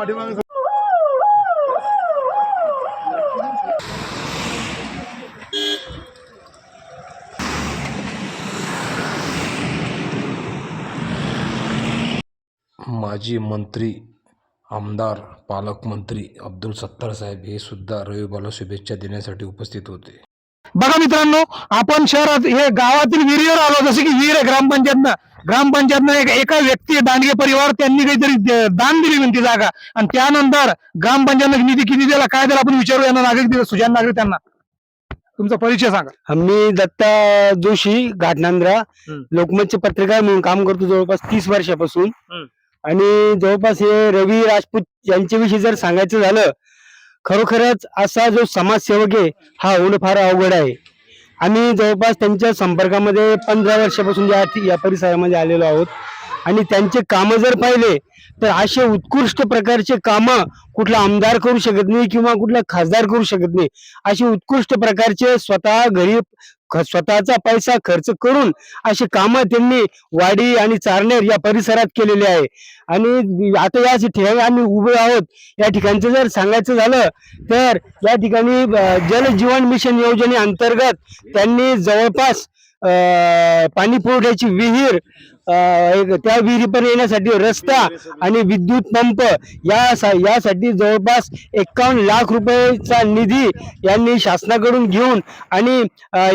पाठीमागे माजी मंत्री आमदार पालकमंत्री अब्दुल सत्तार साहेब हे सुद्धा रविवारला शुभेच्छा देण्यासाठी उपस्थित होते. बघा मित्रांनो आपण शहरात हे गावातील विहिरीवर आलो जसं की विहीर आहे ग्रामपंचायतनं. ग्रामपंचायतनं एक एका व्यक्ती दांडगे परिवार त्यांनी काहीतरी दान दिली म्हणती जागा. आणि त्यानंतर ग्रामपंचायतनं निधी किती दिला काय दिला आपण विचारू यांना नागरिक दिला सुजान नागरिक त्यांना. तुमचा परिचय सांगा. मी दत्ता जोशी घाटनांद्रा. लोकमतचे पत्रकार म्हणून काम करतो जवळपास तीस वर्षापासून. आणि जवळपास हे रवी राजपूत यांच्याविषयी जर सांगायचं झालं खरोखरच असा जो समाजसेवक आहे हा होणं फार अवघड आहे. आम्ही जवळपास त्यांच्या संपर्कामध्ये पंधरा वर्षापासून या या परिसरामध्ये आलेलो आहोत आणि त्यांचे कामं जर पाहिले तर असे उत्कृष्ट प्रकारचे कामं कुठला आमदार करू शकत नाही किंवा कुठला खासदार करू शकत नाही असे उत्कृष्ट प्रकारचे स्वतः घरी स्वतःचा पैसा खर्च करून अशी कामं त्यांनी वाडी आणि चारनेर या परिसरात केलेले आहे. आणि आता या ठिकाणी आम्ही उभे आहोत. या ठिकाणचं जर सांगायचं झालं तर या ठिकाणी जलजीवन जल जीवन मिशन योजनेअंतर्गत त्यांनी जवळपास पाणी पुरवठ्याची विहीर त्या विहिरीपर्यंत येण्यासाठी रस्ता आणि विद्युत पंप या सा- यासाठी जवळपास एकावन्न लाख रुपयेचा निधी यांनी शासनाकडून घेऊन आणि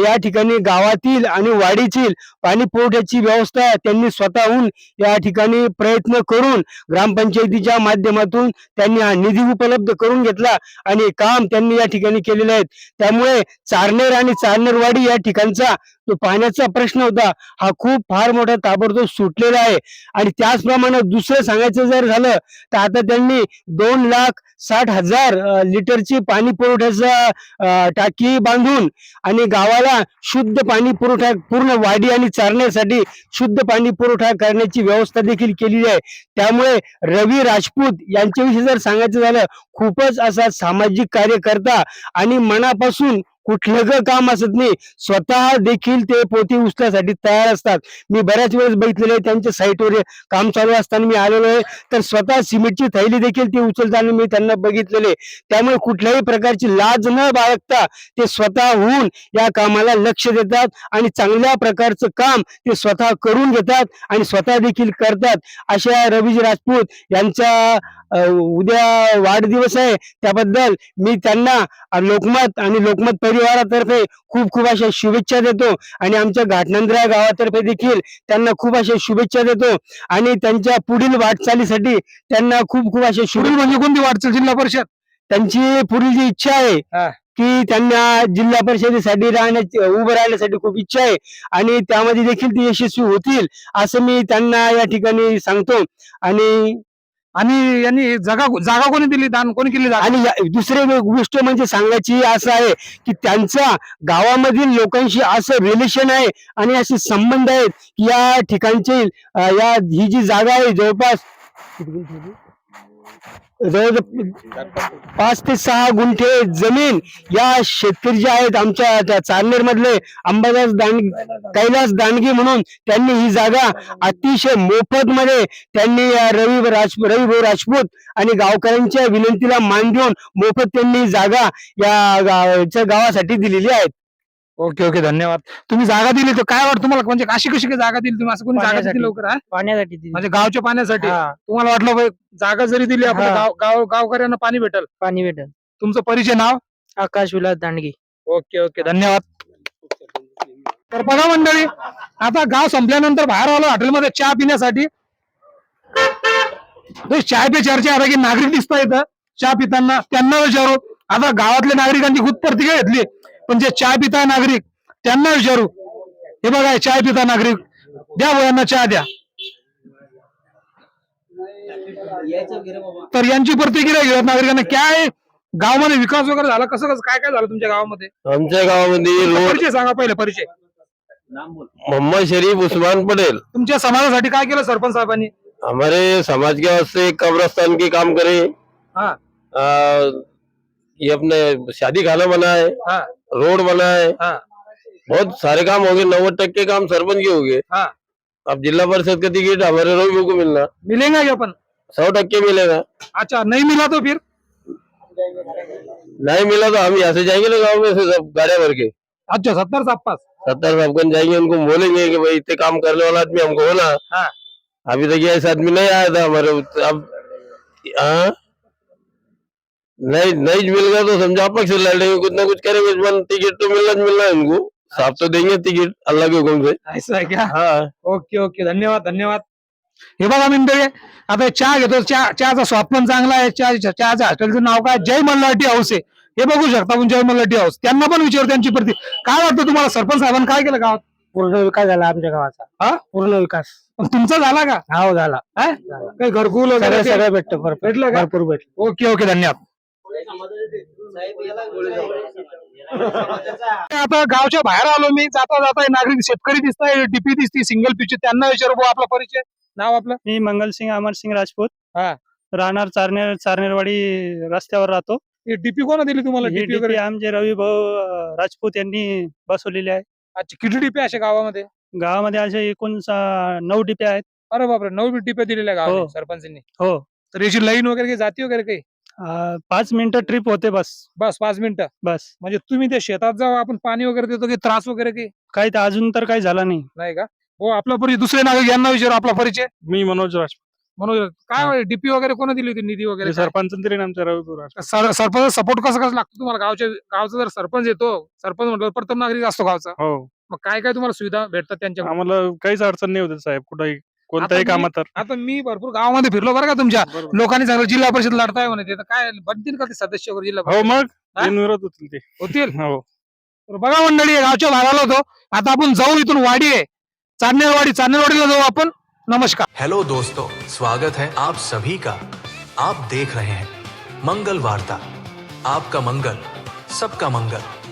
या ठिकाणी गावातील आणि वाडीतील पाणी पुरवठ्याची व्यवस्था त्यांनी स्वतःहून या ठिकाणी प्रयत्न करून ग्रामपंचायतीच्या माध्यमातून त्यांनी हा निधी उपलब्ध करून घेतला आणि काम त्यांनी या ठिकाणी केलेले आहेत त्यामुळे चारनेर आणि चारनेरवाडी या ठिकाणचा जो पाण्याचा प्रश्न होता. हा खूप फार मोठा ताबडतोब सुटलेला आहे. आणि त्याचप्रमाणे दुसरं सांगायचं जर झालं तर आता त्यांनी दोन लाख साठ हजार लिटरची पाणी पुरवठ्याचा टाकी बांधून आणि गावाला शुद्ध पाणी पुरवठा पूर्ण वाडी आणि चारण्यासाठी शुद्ध पाणी पुरवठा करण्याची व्यवस्था देखील केलेली आहे. त्यामुळे रवी राजपूत यांच्याविषयी जर सांगायचं झालं खूपच असा सामाजिक कार्यकर्ता आणि मनापासून कुठलं ग काम असत नाही स्वतः देखील ते पोती उचल्यासाठी तयार असतात. मी बऱ्याच वेळेस बघितलेले आहे त्यांच्या साईटवर काम चालू असताना मी आलेलो आहे. तर स्वतः सिमेंटची थैली देखील ते उचलताना मी त्यांना बघितलेले त्यामुळे कुठल्याही प्रकारची लाज न बाळगता ते स्वतःहून या कामाला लक्ष देतात आणि चांगल्या प्रकारचं काम ते स्वतः करून घेतात आणि स्वतः देखील करतात. अशा रवीजी राजपूत यांचा उद्या वाढदिवस आहे. त्याबद्दल मी त्यांना लोकमत आणि लोकमत परिवारातर्फे खूप खूप अशा शुभेच्छा देतो. आणि आमच्या घाटनंद्रा गावातर्फे देखील त्यांना खूप अशा शुभेच्छा देतो. आणि त्यांच्या पुढील वाटचालीसाठी त्यांना खूप खूप अशा शुभेच्छा म्हणजे कोणती वाटचाल जिल्हा परिषद? त्यांची पुढील जी इच्छा. आहे की त्यांना जिल्हा परिषदेसाठी राहण्याची उभं राहण्यासाठी खूप इच्छा आहे. आणि त्यामध्ये देखील ते यशस्वी होतील असं मी त्यांना या ठिकाणी सांगतो. आणि आणि यांनी जागा जागा कोणी दिली? दान कोणी केली जागा? आणि या- दुसरी गोष्ट म्हणजे सांगायची असं आहे की त्यांचा गावामधील लोकांशी असं रिलेशन आहे आणि असे संबंध आहेत की या ठिकाणचे या ही जी जागा आहे जवळपास किती गुंठे आहे? जवळजवळ पाच ते सहा गुंठे जमीन या शेतकरी जे आहेत आमच्या त्या चारनेर मधले अंबादास दांड कैलास दांडगी म्हणून त्यांनी ही जागा अतिशय मोफत मध्ये त्यांनी रवी राज रविभाऊ राजपूत आणि गावकऱ्यांच्या विनंतीला मान देऊन मोफत त्यांनी ही जागा या गावासाठी दिलेली आहेत ओके ओके धन्यवाद. तुम्ही जागा दिली तर काय वाटतं तुम्हाला? म्हणजे अशी कशी काय जागा दिली तुम्ही? असं कोणी जागा दिली. लवकर हा? पाण्यासाठी दिली. म्हणजे गावच्या पाण्यासाठी. हा, तुम्हाला वाटलं बाई, जागा जरी दिली आपण हा. गाव गाव गावकऱ्यांना पाणी भेटल. पाणी भेटल. तुमचं परिचय नाव? आकाश विलास दांडगे. ओके ओके धन्यवाद. तर बघा मंडळी आता गाव संपल्यानंतर बाहेर आलो हॉटेलमध्ये चहा पिण्यासाठी. तो चाय पे चर्चा आता की नागरिक दिसता इथं चहा पिताना त्यांना विचारू. आता गावातल्या नागरिकांची खूप प्रतिक्रिया घेतली. पण जे चाय पिताय नागरिक त्यांना विचारू. हे बघा हे चाय पिता नागरिक द्या यांना चहा द्या. तर यांची प्रतिक्रिया घेऊयात नागरिकांना. काय गावामध्ये विकास वगैरे झाला? कसं कसं काय काय झालं तुमच्या गावामध्ये? आमच्या गावामध्ये रोड परिचय सांगा पहिले परिचय. मोहम्मद शरीफ उस्मान पटेल. तुमच्या समाजासाठी काय केलं सरपंच साहेबांनी? हमारे समाज के वास्ते एक कब्रस्तान की काम करे। हाँ. आ, ये अपने शादी खाना बनाए। हाँ. रोड बनाए हाँ। बहुत सारे काम हो गए नब्बे टक्के काम सरपंच के हो गए हाँ। अब जिला परिषद का टिकट हमारे रोहिबू को मिलना। मिलेगा क्या अपन? सौ टक्के मिलेगा। अच्छा नहीं मिला तो फिर? नहीं मिला तो हम यहाँ से जाएँगे ना गाँव में से सब गाड़िया भर के। अच्छा सत्तर साहब पास? सत्तर साहब जाएँगे उनको बोलेंगे कि भाई इतने काम करने वाला आदमी हमको होना। हाँ। अभी तक ये ऐसा आदमी नहीं आया था हमारे अब हाँ? नहीं नहीं मिल गया तो समझो आपस से लड़ेंगे कुछ ना कुछ करेंगे टिकट तो मिलना ही मिलना है इनको। साहब तो देंगे टिकट अल्लाह के हुक्म से? ऐसा आहे का हाँ। ओके ओके धन्यवाद धन्यवाद। हे बघा मिंदळे आता चहा घेतो चहा चहाचा स्वाद पण चांगला आहे चहा चहाच्या हॉटेलचं नाव काय? जय मल्हाटी हाऊस आहे. हे बघू शकता आपण जय मल्हाटी हाऊस. त्यांना पण विचारू त्यांची प्रति काय वाटतं तुम्हाला सरपंच साहेबांनी काय केलं गावात? पूर्ण विकास झाला आमच्या गावाचा. हा? पूर्ण विकास. पण तुमचा झाला का? हा झाला. हा? काही घरकुल वगैरे सगळं सगळं भेटतं भरपूर. भेटलं का? भरपूर भेटलं. ओके ओके धन्यवाद. आता गावच्या बाहेर आलो मी. जाता जाता नागरिक शेतकरी दिसताय डीपी दिसती सिंगल पिच्ची त्यांना विचारू आपला परिचय. नाव आपलं? मी मंगलसिंग अमरसिंग राजपूत. हा. राहणार चारनेर चारनेरवाडी रस्त्यावर राहतो. डीपी कोणा दिली तुम्हाला? ही डीपी DP वगैरे? आमचे रवी भाऊ अं, राजपूत यांनी बसवलेली आहे. अच्छा किती डीपी अशा गावामध्ये? गावामध्ये असे एकूण सा- नऊ डिपे आहेत. अरे बापरे नऊ डीपी दिलेल्या गावात हो. सरपंचांनी. हो. तर याची लाईन वगैरे काही जाती वगैरे काही? अं, पाच मिनिटं ट्रिप होते बस. बस पाच मिनिटं. बस. म्हणजे तुम्ही त्या शेतात जाऊ आपण पाणी वगैरे देतो की त्रास वगैरे काही? काही तर अजून तर काही झाला नाही. नाही का? हो आपला परिचय दुसरे नागरिक यांना विचारू आपला परिचय. मी मनोज राज म्हणून काय डीपी वगैरे कोण दिली होती निधी वगैरे काय? सरपंच तरी आमच्या रविपूर राज सर- सरपंच सपोर्ट कसं कसं लागतो तुम्हाला? गावच्या गावचा जर सरपंच येतो सरपंच म्हटलं प्रथम नागरिक असतो गावचा. हो. मग काय काय तुम्हाला सुविधा भेटतात त्यांच्या? आम्हाला काहीच अडचण नाही होत साहेब. कुठंही कोणत्याही आता मी- कामात तर. आता मी भरपूर गावामध्ये फिरलो बरं का तुमच्या. बरोबर. लोकांनी सांगितलं जिल्हा परिषद लढताय म्हणे ते. तर काय बनतील का ते सदस्य वगैरे जिल्हा हो परिषद? मग हा? बिनविरोध होतील ते. होतील? हो. तर बघा मंडळी गावच्या भागाला होतो. आता आपण जाऊ इथून वाडी आहे. चांदनेरवाडी चांदनेरवाडीला जाऊ आपण. नमस्कार. हेलो दोस्तों स्वागत है आप सभी का। आप देख रहे हैं मंगल वार्ता। आपका मंगल सबका मंगल।